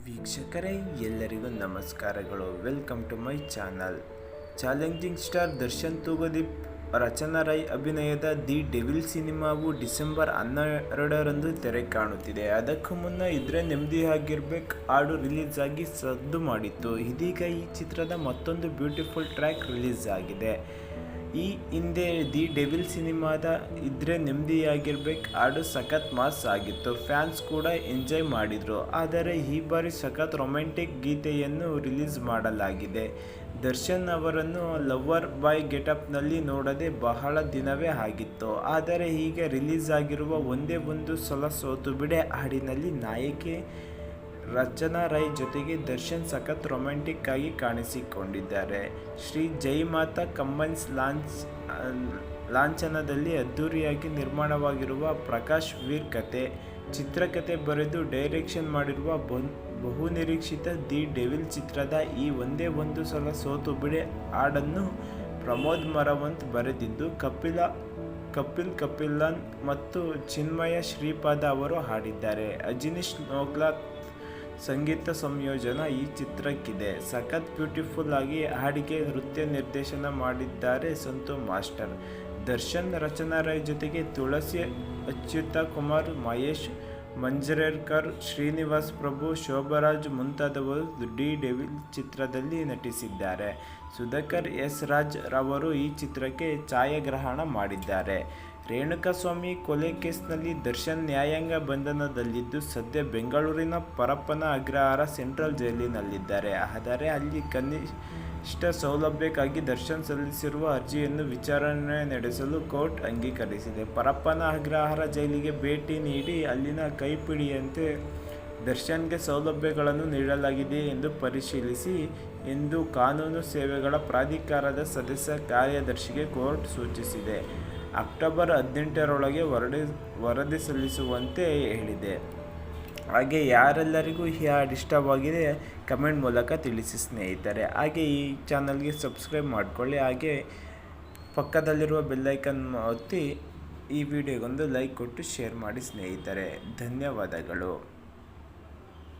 ವೀಕ್ಷಕರೇ, ಎಲ್ಲರಿಗೂ ನಮಸ್ಕಾರಗಳು. Welcome to my channel challenging star Darshan Thoogudeepa Rachana Rai ಅಭಿನಯದ ದಿ ಡೆವಿಲ್ ಸಿನಿಮಾವು ಡಿಸೆಂಬರ್ ಹನ್ನೆರಡರಂದು ತೆರೆ ಕಾಣುತ್ತಿದೆ. ಅದಕ್ಕೂ ಮುನ್ನ ಇದ್ರೆ ನೆಮ್ಮದಿ ಆಗಿರ್ಬೇಕು, ಹಾಡು ರಿಲೀಸ್ ಆಗಿ ಸದ್ದು ಮಾಡಿತ್ತು. ಇದೀಗ ಈ ಚಿತ್ರದ ಮತ್ತೊಂದು ಬ್ಯೂಟಿಫುಲ್ ಟ್ರ್ಯಾಕ್ ರಿಲೀಸ್ ಆಗಿದೆ. ಈ ಹಿಂದೆ ದಿ ಡೆವಿಲ್ ಸಿನಿಮಾದ ಇದ್ರೆ ನೆಮ್ಮದಿಯಾಗಿರ್ಬೇಕು ಹಾಡು ಸಖತ್ ಮಾಸ್ ಆಗಿತ್ತು. ಫ್ಯಾನ್ಸ್ ಕೂಡ ಎಂಜಾಯ್ ಮಾಡಿದರು. ಆದರೆ ಈ ಬಾರಿ ಸಖತ್ ರೊಮ್ಯಾಂಟಿಕ್ ಗೀತೆಯನ್ನು ರಿಲೀಸ್ ಮಾಡಲಾಗಿದೆ. ದರ್ಶನ್ ಅವರನ್ನು ಲವ್ವರ್ ಬಾಯ್ ಗೆಟಪ್ನಲ್ಲಿ ನೋಡದೆ ಬಹಳ ದಿನವೇ ಆಗಿತ್ತು. ಆದರೆ ಈಗ ರಿಲೀಸ್ ಆಗಿರುವ ಒಂದೇ ಒಂದು ಸಲ ಸೋತು ಬಿಡೆ ಹಾಡಿನಲ್ಲಿ ನಾಯಕಿ ರಚನಾ ರೈ ಜೊತೆಗೆ ದರ್ಶನ್ ಸಖತ್ ರೊಮ್ಯಾಂಟಿಕ್ ಆಗಿ ಕಾಣಿಸಿಕೊಂಡಿದ್ದಾರೆ. ಶ್ರೀ ಜೈ ಮಾತಾ ಕಂಬೈನ್ಸ್ ಲಾಂಚ್ ಲಾಂಛನದಲ್ಲಿ ಅದ್ಧೂರಿಯಾಗಿ ನಿರ್ಮಾಣವಾಗಿರುವ ಪ್ರಕಾಶ್ ವೀರ್ ಕತೆ ಚಿತ್ರಕಥೆ ಬರೆದು ಡೈರೆಕ್ಷನ್ ಮಾಡಿರುವ ಬಹು ಬಹುನಿರೀಕ್ಷಿತ ದಿ ಡೆವಿಲ್ ಚಿತ್ರದ ಈ ಒಂದೇ ಒಂದು ಸಲ ಸೋತು ಬಿಡೆ ಹಾಡನ್ನು ಪ್ರಮೋದ್ ಮರವಂತ್ ಬರೆದಿದ್ದು, ಕಪಿಲ, ಕಪಿಲ್ ಕಪಿಲನ್ ಮತ್ತು ಚಿನ್ಮಯ ಶ್ರೀಪಾದ ಅವರು ಹಾಡಿದ್ದಾರೆ. ಅಜಿನಿಶ್ ನೋಗ್ಲಾತ್ ಸಂಗೀತ ಸಂಯೋಜನ ಈ ಚಿತ್ರಕ್ಕಿದೆ. ಸಖತ್ ಬ್ಯೂಟಿಫುಲ್ ಆಗಿ ಹಾಡಿಗೆ ನೃತ್ಯ ನಿರ್ದೇಶನ ಮಾಡಿದ್ದಾರೆ ಸಂತು ಮಾಸ್ಟರ್. ದರ್ಶನ್ ರಚನಾ ರಾಯ್ ಜೊತೆಗೆ ತುಳಸಿ ಅಚ್ಯುತ ಕುಮಾರ್, ಮಹೇಶ್ ಮಂಜರೇರ್ಕರ್ ಶ್ರೀನಿವಾಸ್ ಪ್ರಭು, ಶೋಭರಾಜ್ ಮುಂತಾದವರು ಡಿ ಡೆವಿಲ್ ಚಿತ್ರದಲ್ಲಿ ನಟಿಸಿದ್ದಾರೆ. ಸುಧಾಕರ್ ಎಸ್ ರಾಜ್ ರವರು ಈ ಚಿತ್ರಕ್ಕೆ ಛಾಯಾಗ್ರಹಣ ಮಾಡಿದ್ದಾರೆ. ರೇಣುಕಾಸ್ವಾಮಿ ಕೊಲೆ ಕೇಸ್ನಲ್ಲಿ ದರ್ಶನ್ ನ್ಯಾಯಾಂಗ ಬಂಧನದಲ್ಲಿದ್ದು ಸದ್ಯ ಬೆಂಗಳೂರಿನ ಪರಪ್ಪನ ಅಗ್ರಹಾರ ಸೆಂಟ್ರಲ್ ಜೈಲಿನಲ್ಲಿದ್ದಾರೆ. ಆದರೆ ಅಲ್ಲಿ ಕನಿಷ್ಠ ಸೌಲಭ್ಯಕ್ಕಾಗಿ ದರ್ಶನ್ ಸಲ್ಲಿಸಿರುವ ಅರ್ಜಿಯನ್ನು ವಿಚಾರಣೆ ನಡೆಸಲು ಕೋರ್ಟ್ ಅಂಗೀಕರಿಸಿದೆ. ಪರಪ್ಪನ ಅಗ್ರಹಾರ ಜೈಲಿಗೆ ಭೇಟಿ ನೀಡಿ ಅಲ್ಲಿನ ಕೈಪಿಡಿಯಂತೆ ದರ್ಶನ್ಗೆ ಸೌಲಭ್ಯಗಳನ್ನು ನೀಡಲಾಗಿದೆ ಎಂದು ಪರಿಶೀಲಿಸಿ ಎಂದು ಕಾನೂನು ಸೇವೆಗಳ ಪ್ರಾಧಿಕಾರದ ಸದಸ್ಯ ಕಾರ್ಯದರ್ಶಿಗೆ ಕೋರ್ಟ್ ಸೂಚಿಸಿದೆ. ಅಕ್ಟೋಬರ್ ಹದಿನೆಂಟರೊಳಗೆ ವರದಿ ವರದಿ ಸಲ್ಲಿಸುವಂತೆ ಹೇಳಿದೆ. ಹಾಗೆ ಯಾರೆಲ್ಲರಿಗೂ ಈ ಹಾಡು ಇಷ್ಟವಾಗಿದೆ, ಕಮೆಂಟ್ ಮೂಲಕ ತಿಳಿಸಿ ಸ್ನೇಹಿತರೆ. ಹಾಗೆ ಈ ಚಾನಲ್ಗೆ ಸಬ್ಸ್ಕ್ರೈಬ್ ಮಾಡಿಕೊಳ್ಳಿ. ಹಾಗೆ ಪಕ್ಕದಲ್ಲಿರುವ ಬೆಲ್ಲೈಕನ್ ಒತ್ತಿ ಈ ವಿಡಿಯೋಗೊಂದು ಲೈಕ್ ಕೊಟ್ಟು ಶೇರ್ ಮಾಡಿ ಸ್ನೇಹಿತರೆ. ಧನ್ಯವಾದಗಳು.